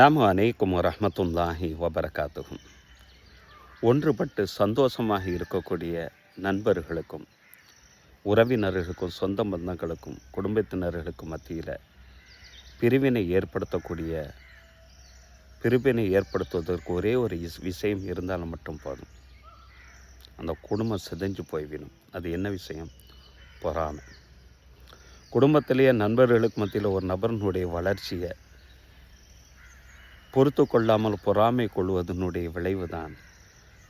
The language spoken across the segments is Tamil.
அலாமு அனைக்கும் ரஹமத்துல்லாஹி வபரகாத்துகும் ஒன்றுபட்டு சந்தோஷமாக இருக்கக்கூடிய நண்பர்களுக்கும் உறவினர்களுக்கும் சொந்த பந்தங்களுக்கும் குடும்பத்தினர்களுக்கும் மத்தியில் பிரிவினை ஏற்படுத்தக்கூடிய பிரிவினை ஏற்படுத்துவதற்கு ஒரே ஒரு இஸ்- விஷயம் இருந்தாலும் மட்டும் போதும். அந்த குடும்பம் சிதைஞ்சு போய்விடும். அது என்ன விஷயம்? பொறாமை. குடும்பத்திலேயே நண்பர்களுக்கு மத்தியில் ஒரு நபரினுடைய வளர்ச்சியை பொறுத்து கொள்ளாமல் பொறாமை கொள்வதனுடைய விளைவுதான்.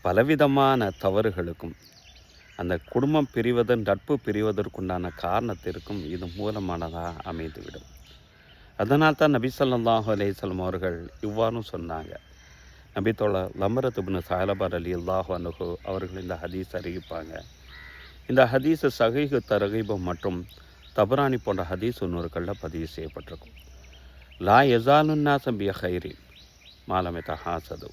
பலவிதமான தவறுகளுக்கும் அந்த குடும்பம் பிரிவதன் நட்பு பிரிவதற்குண்டான காரணத்திற்கும் இது மூலமானதாக அமைந்துவிடும். அதனால் தான் நபி சொல்லாஹு அலேசல்லம் அவர்கள் இவ்வாறும் சொன்னாங்க. நபி தோழர் லமரத்துபின் சாலபார் அலி அல்லாஹு அனுகு அவர்கள் இந்த ஹதீஸ் அறிவிப்பாங்க. இந்த ஹதீஸ் சகைகு தரகீபம் மற்றும் தபரானி போன்ற ஹதீஸ் நூறுகளில் பதிவு செய்யப்பட்டிருக்கும். லா எசாலுன்னா சம்பிய ஹைரின் மாலமித ஹாசது.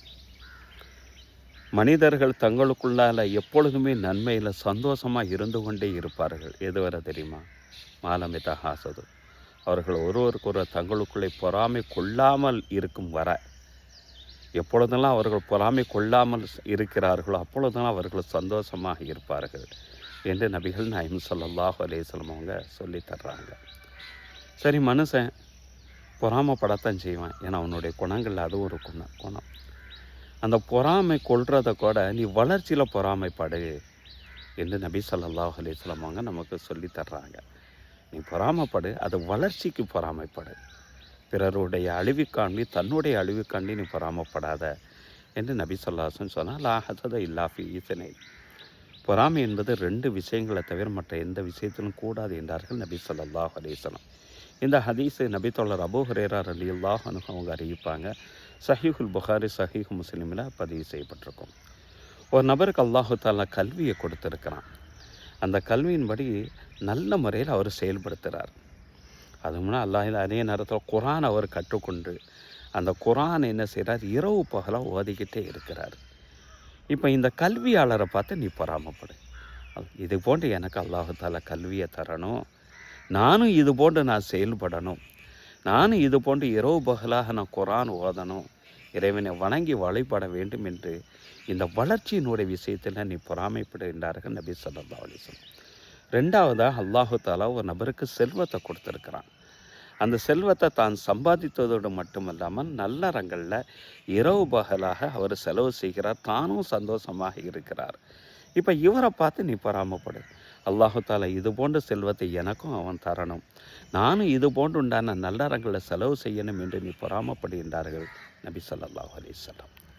மனிதர்கள் தங்களுக்குள்ளால் எப்பொழுதுமே நன்மையில் சந்தோஷமாக இருந்து கொண்டே இருப்பார்கள். எதுவரை தெரியுமா? மாலமித ஹாசது. அவர்கள் ஒருவருக்கொருவர் தங்களுக்குள்ளே பொறாமை கொள்ளாமல் இருக்கும் வர. எப்பொழுதெல்லாம் அவர்கள் பொறாமை கொள்ளாமல் இருக்கிறார்களோ அப்பொழுதெல்லாம் அவர்கள் சந்தோஷமாக இருப்பார்கள் என்று நபிகள் நாயம் ஸல்லல்லாஹு அலேஸ்லம் அவங்க சொல்லித்தர்றாங்க சரி மனுஷன் பொறாமைப்படத்தான் செய்வேன். ஏன்னா அவனுடைய குணங்கள் அதுவும் ஒரு குணம் குணம். அந்த பொறாமை கொள்றதை கூட நீ வளர்ச்சியில் பொறாமைப்படு என்று நபி சொல்லாஹ் அலிஸ்லாமாங்க நமக்கு சொல்லி தர்றாங்க. நீ பொறாமைப்படு அது வளர்ச்சிக்கு பொறாமைப்படு. பிறருடைய அழிவுக்காண்டி தன்னுடைய அழிவுக்காண்டி நீ பொறாமைப்படாத என்று நபி சொல்லாசன் சொன்னால் லா இல்லாஃபி ஈசனை பொறாமை என்பது ரெண்டு விஷயங்களை தவிர மற்ற எந்த விஷயத்திலும் கூடாது என்றார்கள் நபி சொல்லாஹ் அலிஸ்லாம் இந்த ஹதீஸு நபி தோழர் அபூ ஹுரேரா ரலியல்லாஹு அன்ஹு அவங்க அறிவிப்பாங்க. சஹீஹுல் புகாரி சஹீஹ் முஸ்லீமில் பதிவு செய்யப்பட்டிருக்கும். ஒரு நபருக்கு அல்லாஹு தாலா கல்வியை கொடுத்துருக்கிறான். அந்த கல்வியின்படி நல்ல முறையில் அவர் செயல்படுத்துகிறார் அது முன்னே அல்லாஹ் அதே நேரத்தில் குரான் அவர் கற்றுக்கொண்டு அந்த குரான் என்ன செய்கிறார் இரவு பகலாக ஓதிக்கிட்டே இருக்கிறார். இப்போ இந்த கல்வியாளரை பார்த்து நீ பொறாமப்படு. இது போன்று எனக்கு அல்லாஹு தாலா கல்வியை தரணும். நானும் இது போன்று நான் செயல்படணும். நானும் இது போன்று இரவு பகலாக நான் குரான் ஓதணும். இறைவனை வணங்கி வழிபட வேண்டும் என்று இந்த வளர்ச்சியினுடைய விஷயத்தில் நீ பொறாமைப்படுகின்றார்கள் நபி சொல்லா அலைஹி ரெண்டாவதாக அல்லாஹு தாலா ஒரு நபருக்கு செல்வத்தை கொடுத்துருக்கிறான். அந்த செல்வத்தை தான் சம்பாதித்ததோடு மட்டுமல்லாமல் நல்லறங்களில் இரவு பகலாக அவர் செலவு செய்கிறார். தானும் சந்தோஷமாக இருக்கிறார். இப்போ இவரை பார்த்து நீ பொறாமப்படு. அல்லாஹால இது போன்ற செல்வத்தை எனக்கும் அவன் தரணும். நானும் இது போன்று உண்டான நல்லறங்களை செலவு செய்யணும் என்று நீ பொறாமப்படுகின்றார்கள். நபி ஸல்லல்லாஹு அலைஹி வஸல்லம்.